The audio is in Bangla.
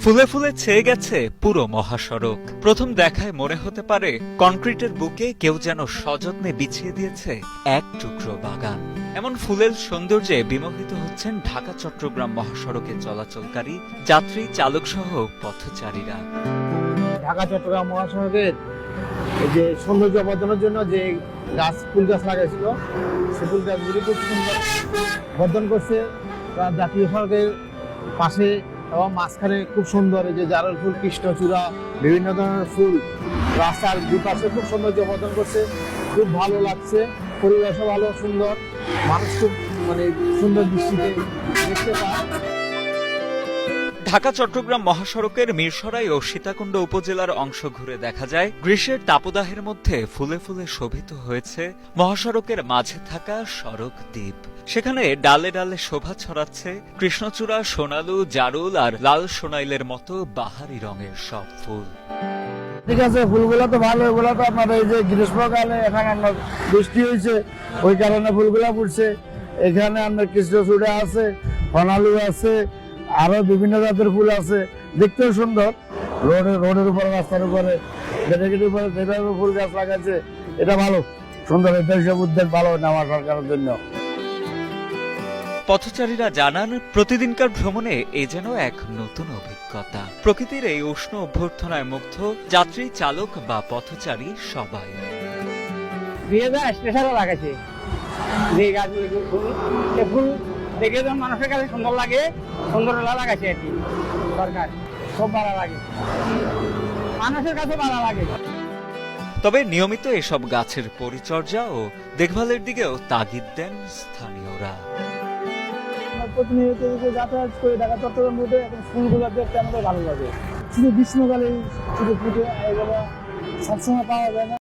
ফুলে ফুলে ছেয়ে গেছে পুরো মহাসড়ক। প্রথম দেখায় মনে হতে পারে কনক্রিটের বুকে কেউ যেন সযত্নে বিছিয়ে দিয়েছে এক টুকরো বাগান। এমন ফুলের সৌন্দর্যে বিমোহিত হচ্ছেন ঢাকা, চট্টগ্রাম মহাসড়কে চলাচলকারী যাত্রী চালক সহ পথচারীরা। ঢাকা, চট্টগ্রাম মহাসড়কের যে সৌন্দর্য বর্ধনের জন্য যে গাছ, ফুল গাছ লাগাইছিল সে ফুল গাছগুলি খুব সুন্দর বর্ধন করছে। জাতীয় সড়কের পাশে এবং মাঝখানে খুব সুন্দর যে জারল ফুল, কৃষ্ণচূড়া, বিভিন্ন ধরনের ফুল, রাস্তার দুপাশে খুব সৌন্দর্য বর্ধন করছে। খুব ভালো লাগছে, পরিবেশও ভালো, সুন্দর। মানুষ খুব মানে সুন্দর দৃষ্টিতে দেখতে পায়। ঢাকা, চট্টগ্রাম মহাসড়কের মিরসরাই ও সীতাকুণ্ড উপজেলার অংশ ঘুরে দেখা যায়। গ্রীষ্মের তাপদাহের মধ্যে ফুলে ফুলে শোভিত হয়েছে মহাসড়কের মাঝে থাকা সড়ক দ্বীপ। সেখানে ডালে ডালে শোভা ছড়াচ্ছে কৃষ্ণচূড়া, সোনালু, জারুল আর লাল সোনাইলের মতো বাহারি রঙের সব ফুল। ঠিক আছে, ফুলগুলো তো ভালো, এগুলো তো আপনার এই যে গ্রীষ্মকালে এখানে আপনার বৃষ্টি হয়েছে, ওই কারণে ফুলগুলো ফুটছে। এখানে আপনার কৃষ্ণচূড়া আছে ফনালু আছে আরও বিভিন্ন জাতের ফুল আছে। দেখতেও সুন্দর। রোডের রোডের উপর রাস্তার উপরে গেটের উপরে যেভাবে ফুল গাছ লাগাচ্ছে এটা ভালো। সুন্দর এটা হিসেবে উদ্যোগ ভালো নেওয়া সরকারের জন্য। পথচারীরা জানান প্রতিদিনকার ভ্রমণে এ যেন এক নতুন অভিজ্ঞতা। প্রকৃতির এই উষ্ণ অভ্যর্থনায় মুগ্ধ যাত্রী চালক বা পথচারী সবাই। দুই হাজার যে গাছগুলো ফুল দেখে যখন মানুষের কাছে সুন্দর লাগে সুন্দর লাগাইছে আর কি সরকার। খুব ভালো লাগে। মানুষের কাছে ভালো লাগে। তবে নিয়মিত এসব গাছের পরিচর্যা ও দেখভালের দিকেও তাগিদ দেন স্থানীয়রা। প্রতিনিয়ত যে যাতায়াত করে ঢাকা চট্টগ্রাম রুটে এখন ফুলগুলো দেখতে আমাদের ভালো লাগে। শুধু গ্রীষ্মকালে শুধু ফুটে এগুলো সবসময় পাওয়া যায় না।